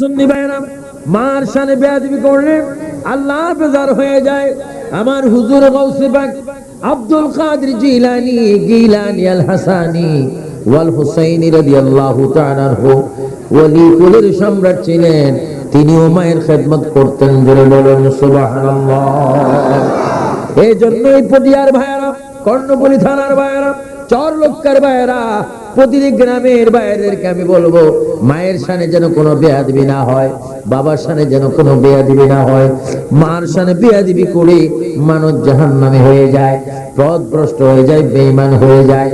সুন্নি ভাইরা মার সানে বেয়াদবি করলে আল্লাহ বেজার হয়ে যায়। আমার হুজুর গৌসে পাক আব্দুল কাদের জিলানি, গিলানি আল হাসানি ওয়াল হুসাইনি রাদিয়াল্লাহু তাআলা আনহু ওলি কুলের সম্রাট ছিলেন। তিনিও মায়ের খেদমত করতেন জোরে বলেন, সুবহানাল্লাহ। এই জন্যই পটিয়ার ভাইয়েরা কর্ণপুরী থানার ভাইরা চর লক্ষার ভাইয়েরা প্রতিটি গ্রামের বাইরেরকে আমি বলব, মায়ের সানে যেন কোনো বেয়াদবি না হয়, বাবার সানে যেন কোনো বেয়াদবি না হয়, মার সানে বেয়াদবি করে মানুষ জাহান নামে হয়ে যায়, পথভ্রষ্ট হয়ে যায়, বেঈমান হয়ে যায়।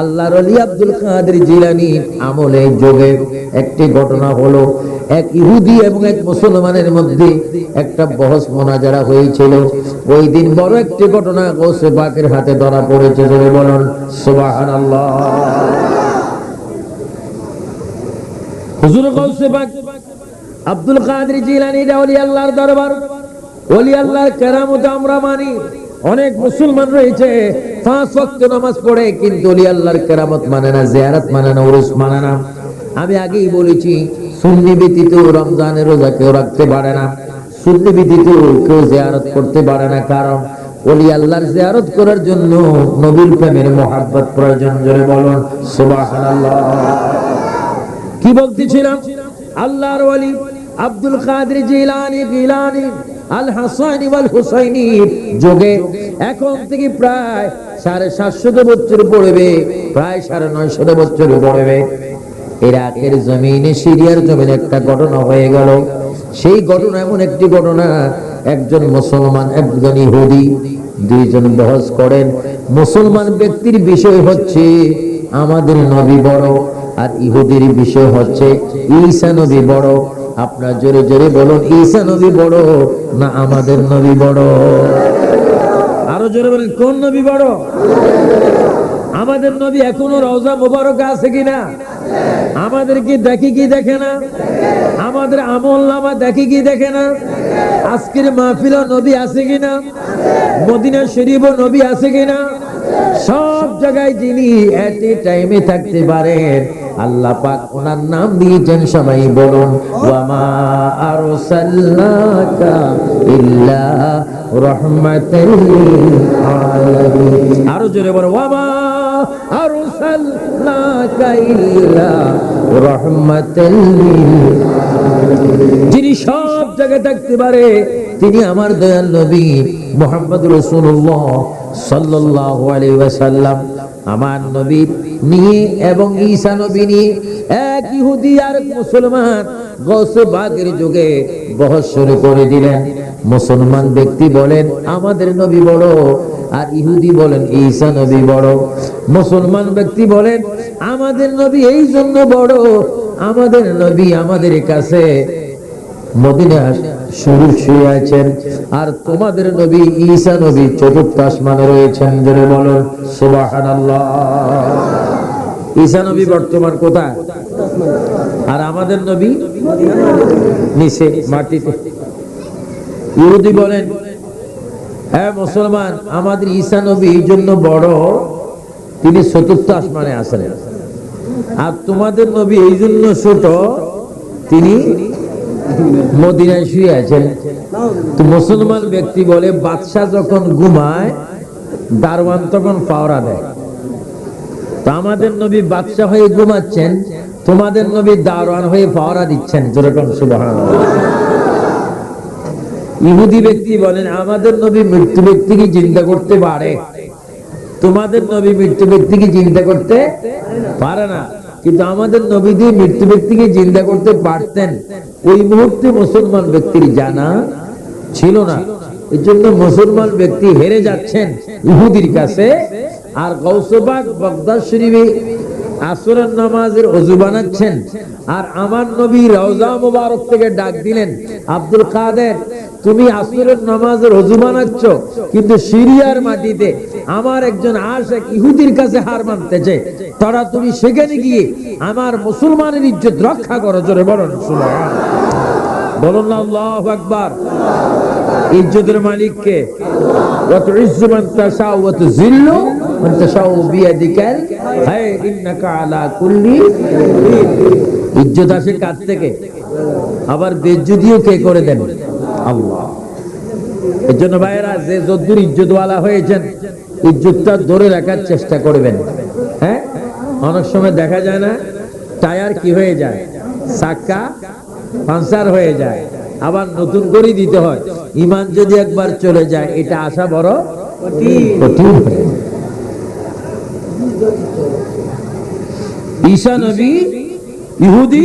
আল্লাহর আলী আব্দুল কাদের জিলানি আমলে যোগে একটি ঘটনা হলো, এক ইহুদি এবং এক মুসলমানের মধ্যে একটা বহস মোনাজারা হয়েছিল। ওই দিন বড় একটি ঘটনা গৌসে পাকের হাতে ধরা পড়েছে বলুন বলুন, সুবহানাল্লাহ। হুজুর গৌসে পাক আব্দুল কাদের জিলানি আল্লাহর দরবার, ওলি আল্লাহর কেরামত আমরা মানি। অনেক মুসলমান রয়েছে, পাঁচ ওয়াক্ত নামাজ পড়ে, কিন্তু ওলি আল্লাহর কেরামত মানে না, জিয়ারত মানে না মানে না। আমি আগেই বলেছি, সুন্নি ব্যতীত রমজানের রোজা কেউ রাখতে পারে না। সুন্নি ব্যতীত কেউ জিয়ারত করতে পারে না, কারণ ওলি আল্লাহর জিয়ারত করার জন্য নবীর প্রেমের মোহাব্বত প্রয়োজন, জোরে বলুন কি বলতেছিলাম? আল্লাহর ওয়ালি আব্দুল কাদের জিলানি, গিলানি আল হাসানি ওয়াল যোগে এখন থেকে প্রায় সাড়ে সাতশত বছর পড়বে, প্রায় সাড়ে নয়শত বছর পড়বে। ইরাকের জমিনে, সিরিয়ার জমিনে একটা ঘটনা হয়ে গেল। সেই ঘটনা এমন একটি ঘটনা, একজন মুসলমান, একজন ইহুদি, দুইজন বহস করেন। মুসলমান ব্যক্তির বিষয় হচ্ছে, আমাদের নবী বড় আর ইহুদির বিষয় হচ্ছে, ঈসা নবী বড়। আপনার জোরে জোরে বলুন, ঈসা নবী বড় না আমাদের নবী বড়? আরও জোরে বলেন, কোন নবী বড়? আমাদের নবী এখনও রওজা মোবারক আছে কিনা? আমাদের কি দেখি কি দেখে না? আমাদের আমল নামা দেখি কি দেখে না? আজকের মাহফিল নবী আছে কিনা? মদিনা শরীফ নবী আছে কিনা? সব জায়গায় যিনি এট এ টাইমে থাকতে পারেন। আল্লাহ পাক ওনার নাম দিয়েছেন সবাই বলুন আরও জোরে বলো যিনি সব জায়গায় থাকতে পারে, তিনি আমার দয়াল নবী মোহাম্মদ রসুল্লাহ সাল্লাল্লাহু আলাইহি ওয়াসাল্লাম। আমার নবী নিয়ে এবং ঈসা নবী নিয়ে এক ইহুদি আর মুসলমান গৌসে বাগের যুগে বহস শুরু করে দিলেন। মুসলমান ব্যক্তি বলেন, আমাদের নবী বড়। আর ইহুদি বলেন, ঈসা নবী বড়। মুসলমান ব্যক্তি বলেন, আমাদের নবী এই জন্য বড়। আমাদের নবী আমাদের কাছে মদিনা শুরু শুয়ে আছেন আর তোমাদের নবী ঈসা নবী চতুর্থ আসমানে রয়েছেন সুবহানাল্লাহ। ঈসা নবী বর্তমান কোথায়? আর আমাদের নবী নিচে মাটিতে। ইহুদি বলেন হ্যাঁ মুসলমান, আমাদের ঈসা নবী এই জন্য বড়, তিনি চতুর্থ আসমানে আসেন আর তোমাদের নবী এই জন্য ছোট, তিনি মদিনায় শুয়ে আছেন তো মুসলমান ব্যক্তি বলে, বাদশাহ যখন ঘুমায় দারওয়ান তখন পাওরা দেয়। তো আমাদের নবী বাদশাহ হয়ে ঘুমাচ্ছেন, তোমাদের নবী দারওয়ান হয়ে পাওরা দিচ্ছেন। যেরকম সুবহান ইহুদি ব্যক্তি বলেন, আমাদের নবী মৃত্যু ব্যক্তিকে চিন্তা করতে পারে। তোমাদের নবী মৃত্যু ব্যক্তিকে চিন্তা করতে পারে না। কিন্তু আমাদের নবী দিয়ে মৃত্যু ব্যক্তিকে জিন্দা করতে পারতেন। ওই মুহূর্তে মুসলমান ব্যক্তির জানা ছিল না। এই জন্য মুসলমান ব্যক্তি হেরে যাচ্ছেন ইহুদির কাছে। আর গৌসবাগ বগদাদ শরীফে আসরের নামাজের অজু বানাচ্ছেন। আর আমার নবী রওজা মুবারক থেকে ডাক দিলেন, আব্দুল কাদের, তুমি আসরের নামাজের অজু বানাচ্ছ, কিন্তু সিরিয়ার মাটিতে আমার একজন আশেক ইহুদির কাছে হার মানতেছে। তারা তুমি সেখানে গিয়ে আমার মুসলমানের ইজ্জত রক্ষা করো। জোরে বলুন বলুন না, আল্লাহু আকবার। ইজ্জতের মালিক কে ইজ্জত আসে কার থেকে? আবার বেজ্জুদিও কে করে দেন? এর জন্য ভাইয়েরা, যে যদ্দুর ইজ্জতওয়ালা হয়েছেন, ইজ্জতটা ধরে রাখার চেষ্টা করবেন। হ্যাঁ? অনেক সময় দেখা যায় না, টায়ার কি হয়ে যায়? চাক্কা পাঞ্চার হয়ে যায়। আবার নতুন করে দিতে হয়। ইমান যদি একবার চলে যায়, এটা আসা বড় কঠিন। ঈসা নবী, ইহুদি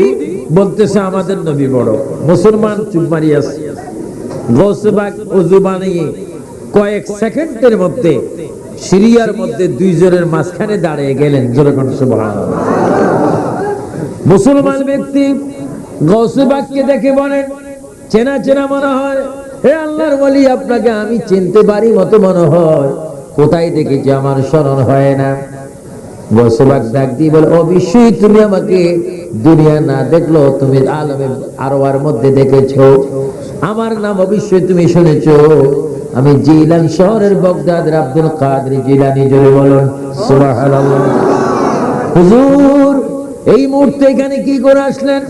বলতেছে আমাদের নবী বড়। মুসলমান চুপ মারিয়াছে গৌসবাগ অজু বানিয়ে কয়েক সেকেন্ডের মধ্যে সিরিয়ার মধ্যে দুইজনের মাঝখানে দাঁড়িয়ে গেলেন। মুসলমান ব্যক্তি গৌসবাগকে দেখে বলেন চেনা চেনা মনে হয়, হে আল্লাহর বলি আপনাকে আমি চিনতে পারি মতো মনে হয়। কোথায় দেখেছি? আমার স্মরণ হয় না। গৌসবাগ ডাক দিয়ে বলে অবশ্যই তুমি আমাকে দুনিয়া না দেখল, তুমি আলমে আরোয়ার মধ্যে দেখেছ। আমার নাম অবশ্যই তুমি শুনেছো। আমি জিলান শহরের বগদাদের আব্দুল কাদের জিলানি জোরে বলুন হুজুর, এই মুহূর্তে এখানে কি করে আসলেন?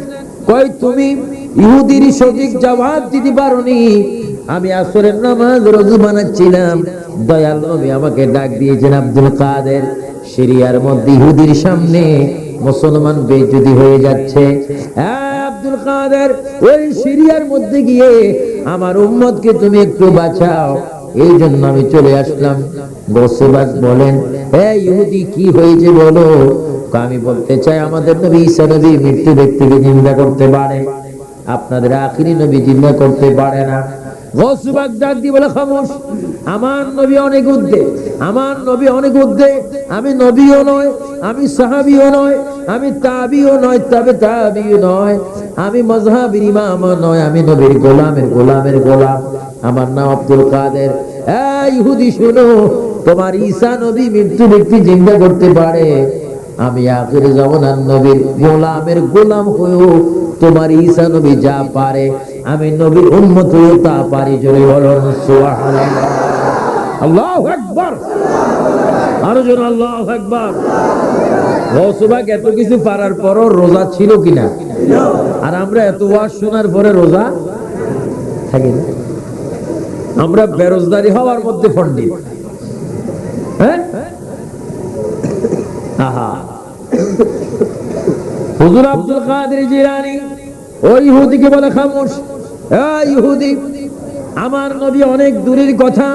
কই তুমি ইহুদির সঠিক জবাব দিতে পারোনি। আমি আসরের নামাজ রোজু বানাচ্ছিলাম। দয়াল নবী আমাকে ডাক দিয়েছেন আব্দুল কাদের। সিরিয়ার মধ্যে ইহুদির সামনে মুসলমান বেজুদি হয়ে যাচ্ছে। হ্যাঁ আব্দুল কাদের, ওই সিরিয়ার মধ্যে গিয়ে আমার তুমি একটু বাঁচাও। এই জন্য আমি চলে আসলাম। গোসবাস বলেন ইহুদি, কি হয়েছে বলো? আমি বলতে চাই, আমাদের নবী ঈসা নবী মৃত্যু ব্যক্তিকে নিন্দা করতে পারে। আপনাদের আখিরি নবী জিন্দা করতে পারে না। আমার গোলাম। আমার নাম আব্দুল কাদের। ইহুদি, শুনো, তোমার ঈসা নবী মৃত্যু ব্যক্তি জিন্দা করতে পারে। আমি আখির জামানার নবীর গোলামের গোলাম হয়েও তোমার ঈসা নবী যা পারে। আমি নবীর হয়েও তা পারি জোরে বলুন আল্লাহু জন আল্লাহু গৌসবাগ এত কিছু পারার পরও রোজা ছিল কিনা? আর আমরা এত ওয়াজ শোনার পরে রোজা থাকি আমরা বেরোজগারি হওয়ার মধ্যে পণ্ডিত। হ্যাঁ? আহা। হুজুর আব্দুল কাদের জিলানী ওই ইহুদিকে বলে খামোশ। এই ইহুদি, আমার নবী অনেক দূরের কথা,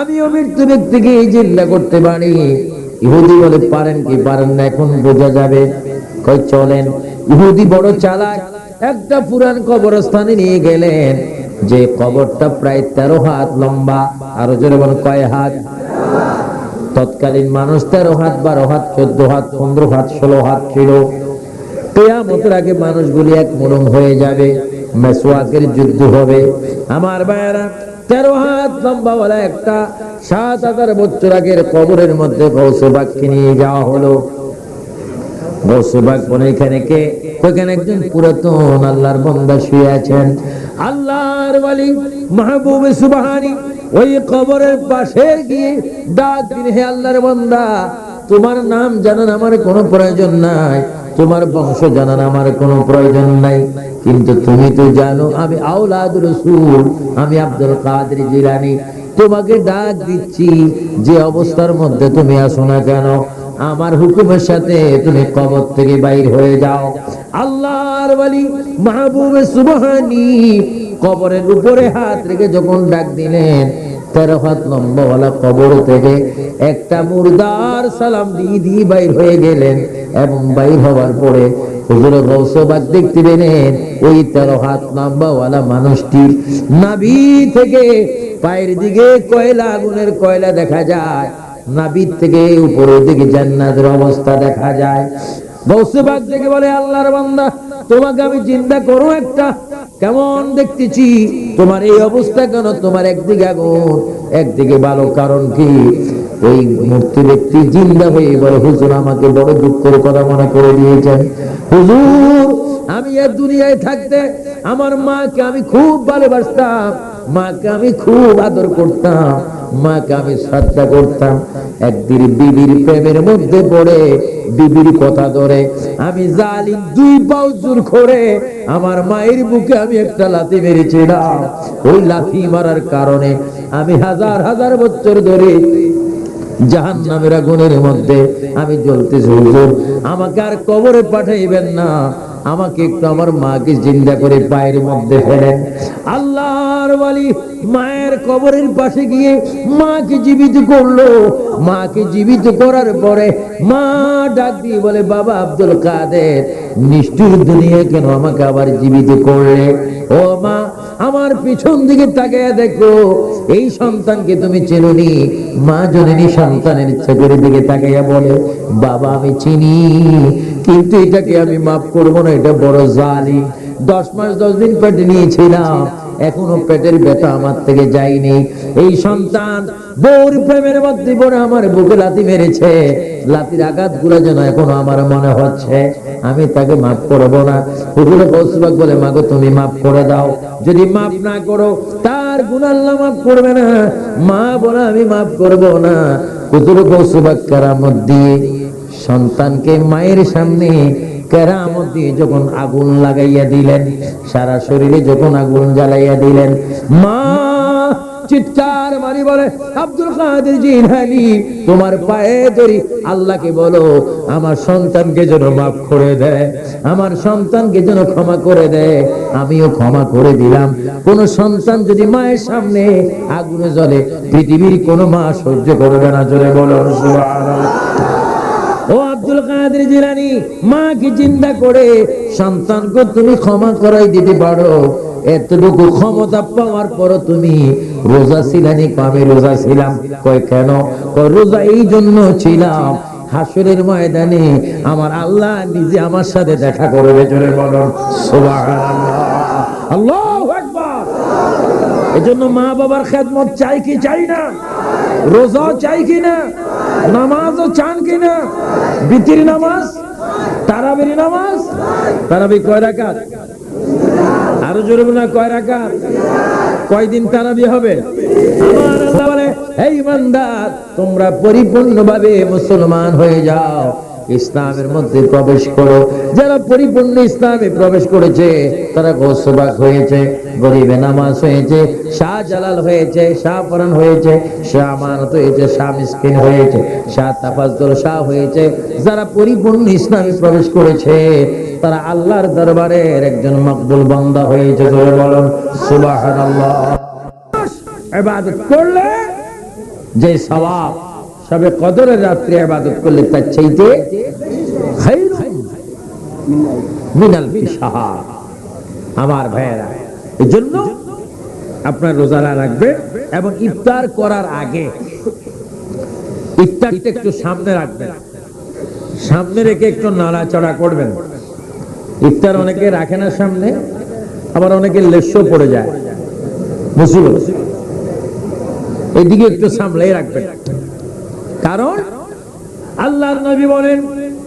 আমিও মৃত্যু ব্যক্তিকে জিল্লা করতে পারি। ইহুদি বলে, পারেন কি? পারেন না, এখন বোঝা যাবে। কই, চলেন। ইহুদি বড় চালাক, একটা পুরান কবরস্থানে নিয়ে গেলেন, যে কবরটা প্রায় তেরো হাত লম্বা, আরও জোরে বলেন কয় হাত? তৎকালীন মানুষ তেরো হাত, বারো হাত, চোদ্দ হাত, পনেরো হাত, ষোলো হাত ছিল। কেয়ামতের আগে মানুষগুলি এক মরম হয়ে যাবে মেসোয়াকের যুদ্ধ হবে। আমার ভাইয়েরা, তেরো হাত লম্বাওয়ালা একটা সাত হাজার বছর আগের কবরের মধ্যে গৌসবাগকে নিয়ে যাওয়া হলো। বলে, এখানে কে? একজন পুরাতন আল্লাহর বন্দা শুয়ে আছেন। আল্লাহর ওই কবরের পাশে গিয়ে ডাক দিন, হে আল্লাহর বান্দা, তোমার নাম জানান আমার কোনো প্রয়োজন নাই। তোমার বংশ জানান আমার কোনো প্রয়োজন নাই। কিন্তু তুমি তো জানো, আমি আওলাদ রসুল, আমি আব্দুল কাদের জিলানি। তোমাকে ডাক দিচ্ছি, যে অবস্থার মধ্যে তুমি আসো না কেন, আমার হুকুমের সাথে তুমি কবর থেকে বাইর হয়ে যাও। আল্লাহর বলি মাহবুবে সুবহানি কবরের উপরে হাত রেখে যখন ডাক দিলেন তেরো লম্বাওয়ালা কবর থেকে একটা সালাম বাইর হয়ে গেলেন এবং বাইর হওয়ার পরে নাভি থেকে পায়ের দিকে কয়লা আগুনের কয়লা দেখা যায়, নাবির থেকে উপরের দিকে জান্নাতের অবস্থা দেখা যায়। বলে, আল্লাহর বান্দা, তোমাকে আমি চিন্তা করো একটা। কেমন দেখতেছি? তোমার এই অবস্থা কেন? তোমার একদিকে আগুন, একদিকে ভালো, কারণ কি? ওই মূর্তি ব্যক্তি জিন্দা হয়ে বলে, হুজুর, আমাকে বড় দুঃখের কথা মনে করে দিয়েছেন। হুজুর, আমি এর দুনিয়ায় থাকতে আমার মাকে আমি খুব ভালোবাসতাম, মাকে আমি খুব আদর করতাম। মাকে আমি শ্রদ্ধা করতাম। একদিন বিবির প্রেমের মধ্যে পড়ে বিবির কথা ধরে, আমি জালিম, দুই পাও জোর করে আমার মায়ের বুকে আমি একটা লাথি মেরেছিলাম। ওই লাথি মারার কারণে আমি হাজার হাজার বছর ধরে জাহান নামের আগুনের মধ্যে আমি জ্বলতেছি। হুজুর, আমাকে আর কবরে পাঠাইবেন না। আমাকে একটু আমার মাকে জিন্দা করে পায়ের মধ্যে ফেলেন। মায়ের কবরের পাশে গিয়ে মাকে জীবিত করল। মাকে জীবিত করার পরে মা ডাক দিয়ে বলে, বাবা আব্দুল কাদের, নিষ্ঠুর দুনিয়া কেন আমাকে আবার জীবিত করলে? ও মা, আমার পিছন দিকে তাকিয়ে দেখো, এই সন্তানকে তুমি চেনুনি? মা জননী সন্তানের চোখের দিকে তাকাইয়া বলে, বাবা, আমি চিনি, কিন্তু এটাকে আমি মাফ করব না, এটা বড় জালি দশ মাস দশ দিন পেটে নিয়েছিলাম এখনও পেটের ব্যথা আমার থেকে যায়নি। এই সন্তান বউর প্রেমের মধ্যে পড়ে আমার বুকে লাথি মেরেছে। লাতির আঘাতগুলো যেন এখনও আমার মনে হচ্ছে। আমি তাকে মাফ করব না। হুজুর কৌসুবাক বলে, মাগো, তুমি মাফ করে দাও। যদি মাফ না করো, তার গুণ আল্লাহ মাফ করবে না। মা বলে, আমি মাফ করব না। হুজুর কৌসুবাক কারামত দিয়ে সন্তানকে মায়ের সামনে কেরামত দিয়ে যখন আগুন লাগাইয়া দিলেন, সারা শরীরে যখন আগুন জ্বালাইয়া দিলেন, মা চিৎকার মারি বলে, আব্দুল কাদের তোমার পায়ে ধরি আল্লাহকে বলো, আমার সন্তানকে যেন মাফ করে দেয় আমার সন্তানকে যেন ক্ষমা করে দেয় আমিও ক্ষমা করে দিলাম। কোন সন্তান যদি মায়ের সামনে আগুনে জ্বলে, পৃথিবীর কোন মা সহ্য করবে না, জোরে বলো সুবহানাল্লাহ। জিলানি, মাকে চিন্তা করে সন্তানকে তুমি ক্ষমা করাই দিতে পারো। এতটুকু ক্ষমতা পাওয়ার পর তুমি রোজা আমি রোজা ছিলাম। কয়, কেন? রোজা এই জন্য ছিলাম। হাসরের ময়দানে আমার আল্লাহ নিজে আমার সাথে দেখা করবে জোরে সুবহানাল্লাহ। আল্লাহু! এজন্য মা বাবার খেদমত চাই কি চাই না? রোজা চাই কি না? নামাজও চান কি না? বিতির নামাজ? তারাবির নামাজ? তারাবি কয় রাকাত? আরও জোরে বলে কয় রাকাত? কয়দিন তারাবি হবে? আমার আল্লাহ বলে, হে ইমানদার, তোমরা পরিপূর্ণভাবে মুসলমান হয়ে যাও। ইসলামের মধ্যে প্রবেশ করো। যারা পরিপূর্ণ ইসলামে প্রবেশ করেছে তারা গোসবাক হয়েছে গরিবে নামাজ হয়েছে শাহ জালাল হয়েছে শাহ ফরান হয়েছে শাহ আমানত হয়েছে শাহ মিসকিন হয়েছে শাহ তাফাজুল শাহ হয়েছে। যারা পরিপূর্ণ ইসলামে প্রবেশ করেছে তারা আল্লাহর দরবারের একজন মকবুল বান্দা হয়েছে জোরে বলুন ইবাদত করলে যে সওয়াব সবে কদরের রাত্রে ইবাদত করলে তার চাইতে আমার ভাইয়েরা এই জন্য আপনার রোজারা রাখবে এবং ইফতার করার আগে ইফতারটা একটু সামনে রাখবেন। সামনে রেখে একটু নাড়াচড়া করবেন। ইফতার অনেকে রাখে না সামনে, আবার অনেকে লেশও পড়ে যায়। মুসিবত এদিকে একটু সামলাই রাখবেন। কারণ আল্লাহর নবী বলেন,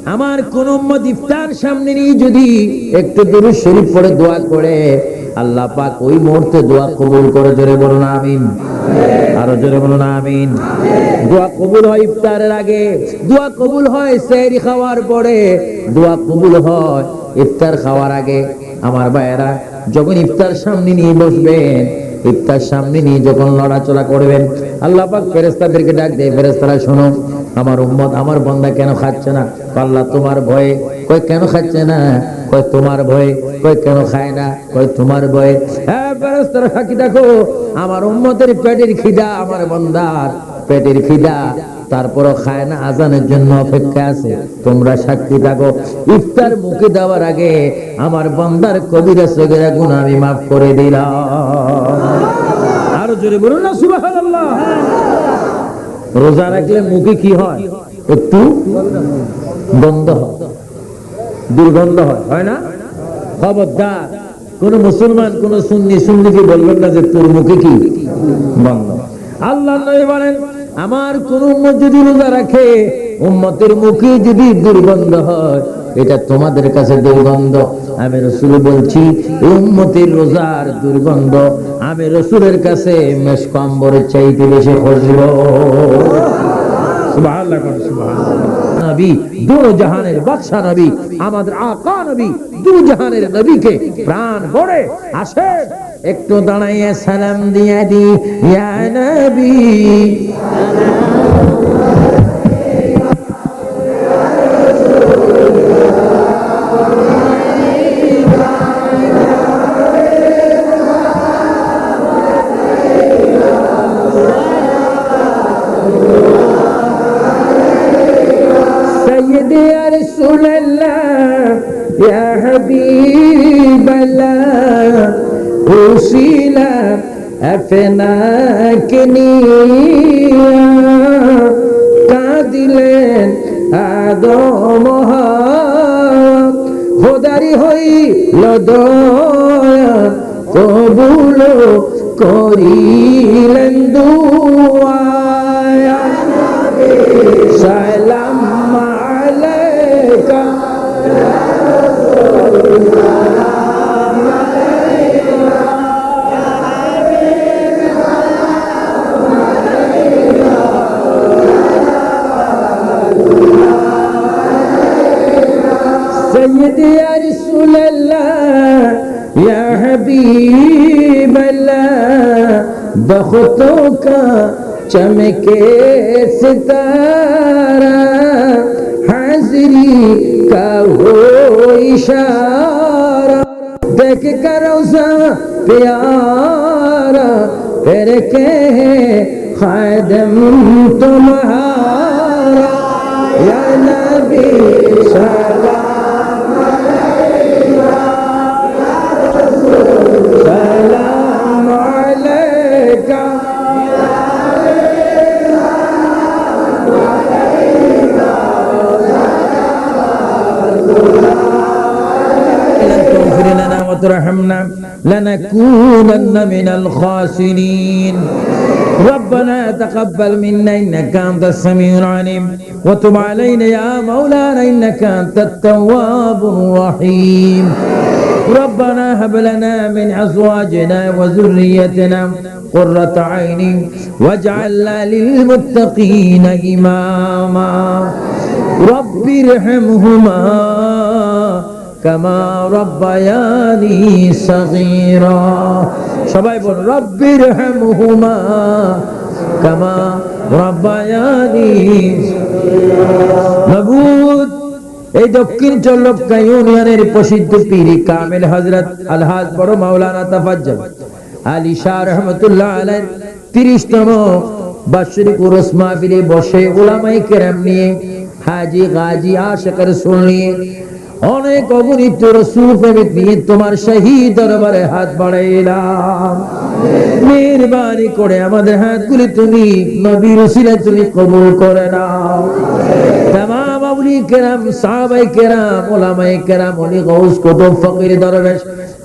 আমার কোন ইফতার সামনে নিয়ে যদি একটু দূরে শরীফ পড়ে দোয়া করে। আল্লাহ পাক ওই মুহূর্তে দোয়া কবুল করে। জোরে বলুন, আমিন। আরও জোরে বলুন, আমিন। দোয়া কবুল হয় ইফতারের আগে। দোয়া কবুল হয় সেহরি খাওয়ার পরে। দোয়া কবুল হয় ইফতার খাওয়ার আগে। আমার ভাইয়েরা, যখন ইফতার সামনে নিয়ে বসবেন ইফতার সামনে নিয়ে যখন লড়াচড়া করবেন, আল্লাহ পাক ফেরেস্তাদেরকে ডাক দেয় ফেরেস্তারা শোনো, আমার উম্মত আমার বন্দা কেন খাচ্ছে না? আল্লাহ তোমার ভয়ে। কই কেন খাচ্ছে না? কই তোমার ভয়ে। কই কেন খায় না? কই তোমার ভয়ে। হ্যাঁ ফেরেস্তারা সাক্ষী দেখো, আমার উম্মতের পেটের খিদা, আমার বন্দার পেটের খিদা। তারপরও খায় না, আজানের জন্য অপেক্ষা আছে। তোমরা সাক্ষী থাকো। ইফতার মুখে দেওয়ার আগে আমার বন্দার কবিরা সগেরা গুণ আমি মাফ করে দিলাম। আরও জোরে বলুন না, সুবহানাল্লাহ। রোজা রাখলে মুখে কি হয়? একটু গন্ধ হয়। দুর্গন্ধ হয় হয় না? খবরদার। কোন মুসলমান, কোন সুন্নি, সুন্নিকে বলবেন না যে তোর মুখে কি বন্ধ আল্লাহ বলেন আমার কোন উম্মত যদি রোজা রাখে, উম্মতের মুখে যদি দুর্গন্ধ হয়, এটা তোমাদের কাছে দুর্গন্ধ আমি রসুল বলছি, উম্মতের রোজার দুর্গন্ধ আমি রসুলের কাছে মেশ কম্বরের চাইতে বেশি খুঁজব সুবহানাল্লাহ সুবহানাল্লাহ। নবী, দু জাহানের বাদশাহ নবী, আমাদের আকা নবী, দু জাহানের নবীকে প্রাণ একটু দাঁড়াইয়া সালাম দিয়া দি নবী। ফেনাকে নিয়া কাঁদিলেন আদম হোদারি হইল দয়া কবুল করিলেন দুয়া সালাম سيدي يا رسول الله يا حبيب الله بختوں کا چمکے ستارہ، حاضری کا ہو اشارہ۔ دیکھ کر روزہ پیارا، پھر کہ خادم تمہارا۔ یا نبی سلام سلام لنا وترحمنا لنكونن من الخاسرين. ربنا تقبل منا إنك أنت السميع العليم وتب علينا يا مولانا إنك أنت التواب الرحيم. ربنا هب لنا من أزواجنا وذريتنا قرة عين واجعلنا للمتقين إماما. رب ارحمهما. কামা রব্বায়ানি সগীরা। সবাই বল রব্বির হামহুমা কামা রব্বায়ানি মাবুদ এই দক্ষিণ চল্লক্কা ইউনিয়নের প্রসিদ্ধ পীর কামেল হযরত আলহাজ বড় মাওলানা তাফাজ্জল। আলী শাহ রহমতুল্লাহ আলাইহির 30 তম বাৎসরিক উরস মাহফিলে বসে উলামায়ে কেরাম নিয়ে হাজী গাজী আশিক রাসূল নিয়ে অনেক অগণিত রসুল প্রেমিক নিয়ে তোমার শহীদ দরবারে হাত বাড়াইলাম। মেহরবানি করে আমাদের হাতগুলি তুমি নবী রসিলা তুমি কবুল করে নাও।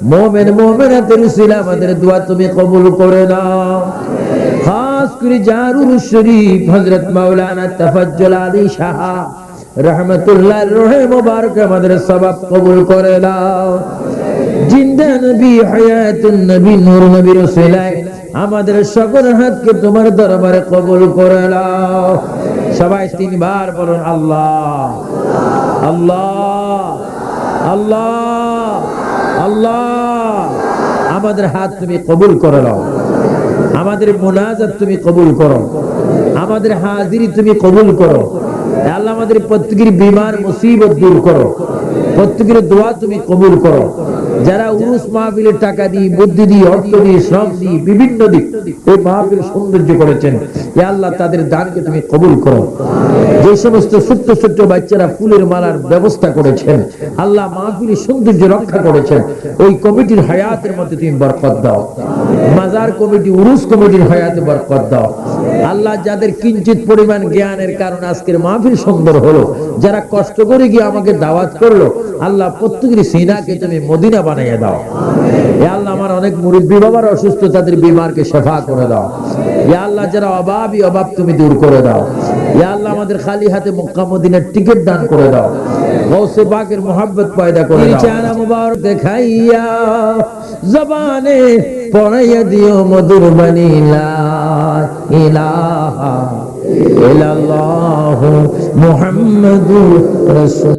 মোমেন তুমি করে নাও। খাস শরীফ হযরত মাওলানা তাফাজ্জল আলী সাহা রহমতুল্লাহ আমাদের সবাব কবুল করে দাও জিন্দা নবী নবী, নূর নবী আমাদের সকল হাতকে তোমার দরবারে কবুল করে দাও সবাই তিনবার বলুন, আল্লাহ আল্লাহ আল্লাহ আল্লাহ। আমাদের হাত তুমি কবুল করে দাও আমাদের মোনাজাত তুমি কবুল করো। আমাদের হাজিরি তুমি কবুল করো। আল্লাহ আমাদের প্রত্যেকের বিমার মুসিবত দূর করো। প্রত্যেকের দোয়া তুমি কবুল করো। যারা উরুস মাহফিলের টাকা দিয়ে, বুদ্ধি দিয়ে, অর্থ দিয়ে, শ্রম দিয়ে, বিভিন্ন দিক এই মাহফিল সৌন্দর্য করেছেন। এ আল্লাহ, তাদের দানকে তুমি কবুল করো। যে সমস্ত ছোট্ট ছোট্ট বাচ্চারা ফুলের মালার ব্যবস্থা করেছেন, আল্লাহ মাহফিলের সৌন্দর্য রক্ষা করেছেন, ওই কমিটির হায়াতের মধ্যে তুমি বরকত দাও। মাজার কমিটি, উরুস কমিটির হায়াতে বরকত দাও। আল্লাহ যাদের কিঞ্চিত পরিমাণ জ্ঞানের কারণে আজকের মাহফিল সুন্দর হলো, যারা কষ্ট করে গিয়ে আমাকে দাওয়াত করল, আল্লাহ প্রত্যেকের সিনাকে তুমি মদিনা বানিয়ে দাও। এ আল্লাহ, আমার অনেক মুরব্বী বাবার অসুস্থ, তাদের বিমারকে শেফা করে দাও। ইয়া আল্লাহ, যারা অভাবই অভাব তুমি দূর করে দাও। ইয়া আল্লাহ, আমাদের খালি হাতে মক্কা মদিনার টিকিট দান করে দাও। গৌসে পাকের মোহাব্বত পয়দা করে দাও। চারা মুবারক দেখাইয়া জবানে পড়াইয়া দিও মধুর বানিলা ইলাহা ইল্লাল্লাহু মুহাম্মাদুর রাসূল।